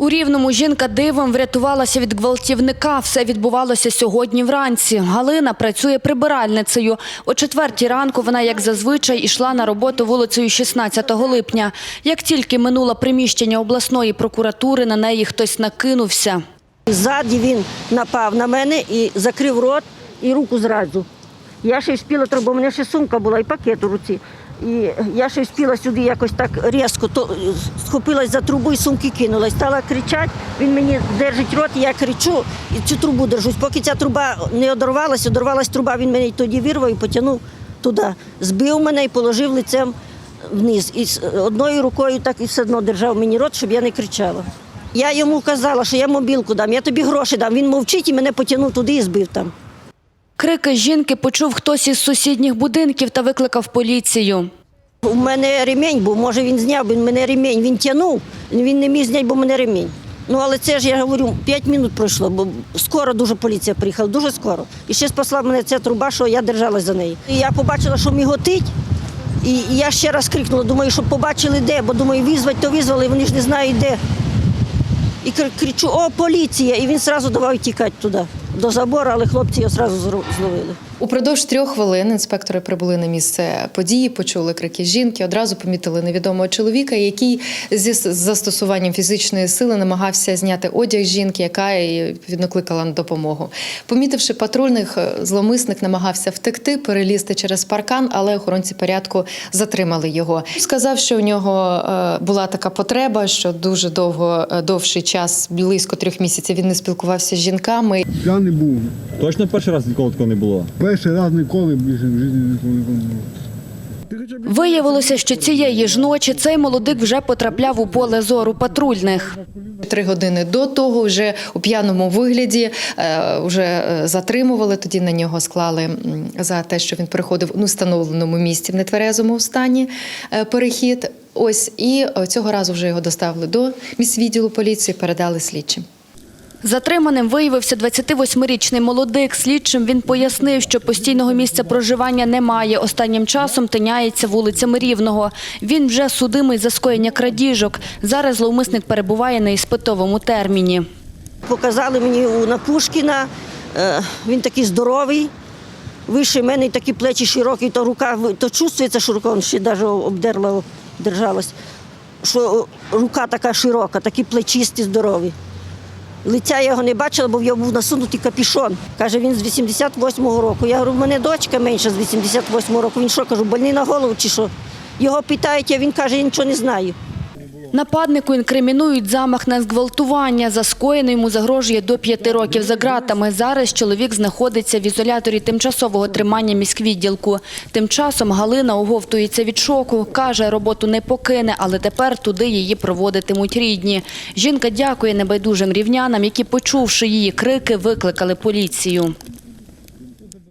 У Рівному жінка дивом врятувалася від гвалтівника. Все відбувалося сьогодні вранці. Галина працює прибиральницею. О четвертій ранку вона, як зазвичай, ішла на роботу вулицею 16 липня. Як тільки минула приміщення обласної прокуратури, на неї хтось накинувся. Ззаді він напав на мене і закрив рот і руку зразу. Я ще й встигла, бо в мене ще сумка була і пакет у руці. І я ще встигла сюди якось так різко, то схопилась за трубу і сумки кинула. Стала кричати, він мені держить рот, я кричу і цю трубу держусь. Поки ця труба не одорвалася, одорвалась труба, він мене тоді вирвав і потягнув туди. Збив мене і положив лицем вниз. І з одною рукою так і все одно держав мені рот, щоб я не кричала. Я йому казала, що я мобілку дам, я тобі гроші дам. Він мовчить і мене потягнув туди і збив там. Крики жінки почув хтось із сусідніх будинків та викликав поліцію. У мене ремінь був, може він зняв, він мене ремінь, він тягнув, він не міг зняти, бо мене ремінь. Ну але це ж я говорю, 5 минут пройшло, бо скоро дуже поліція приїхала, дуже скоро. І ще спасла мене ця труба, що я держалась за неї. І я побачила, що міготить, і я ще раз крикнула, думаю, щоб побачили де, бо думаю, визвать, то визвали, вони ж не знають де. І кричу, о, поліція! І він одразу давай тікати туди, до забору, але хлопці його одразу зловили. Упродовж трьох хвилин інспектори прибули на місце події, почули крики жінки, одразу помітили невідомого чоловіка, який зі застосуванням фізичної сили намагався зняти одяг жінки, яка їй відповідно кликала на допомогу. Помітивши патрульних, е, зловмисник намагався втекти, перелізти через паркан, але охоронці порядку затримали його. Сказав, що у нього е, була така потреба, що дуже довго е, довший час, близько трьох місяців, він не спілкувався з жінками. Я не був. Точно перший раз ніколи такого не було. Перший раз ніколи більше в житті ніколи не було. Виявилося, що цієї ж ночі цей молодик вже потрапляв у поле зору патрульних. Три години до того вже у п'яному вигляді е, вже е, затримували. Тоді на нього склали за те, що він переходив у встановленому місці в нетверезому стані е, перехід. Ось і цього разу вже його доставили до міськвідділу поліції, передали слідчим. Затриманим виявився 28-річний молодик. Слідчим він пояснив, що постійного місця проживання немає. Останнім часом тиняється вулицями Рівного. Він вже судимий за скоєння крадіжок. Зараз зловмисник перебуває на іспитовому терміні. Показали мені на Пушкіна, е, він такий здоровий, вище мене, такі плечі широкі, то рука то чувствується, що рука ще навіть обдерла, держалась. Що е, рука така широка, такі плечисті, здорові. Лиця я його не бачила, бо в його був насунутий капішон. Каже, він з 88-го року. Я говорю, в мене дочка менша з 88-го року. Він що, кажу, больний на голову чи що? Його питають, а він каже, я нічого не знаю. Нападнику інкримінують замах на зґвалтування. За скоєне йому загрожує до п'яти років за ґратами. Зараз чоловік знаходиться в ізоляторі тимчасового тримання міськвідділку. Тим часом Галина оговтується від шоку. Каже, роботу не покине, але тепер туди її проводитимуть рідні. Жінка дякує небайдужим рівнянам, які, почувши її крики, викликали поліцію.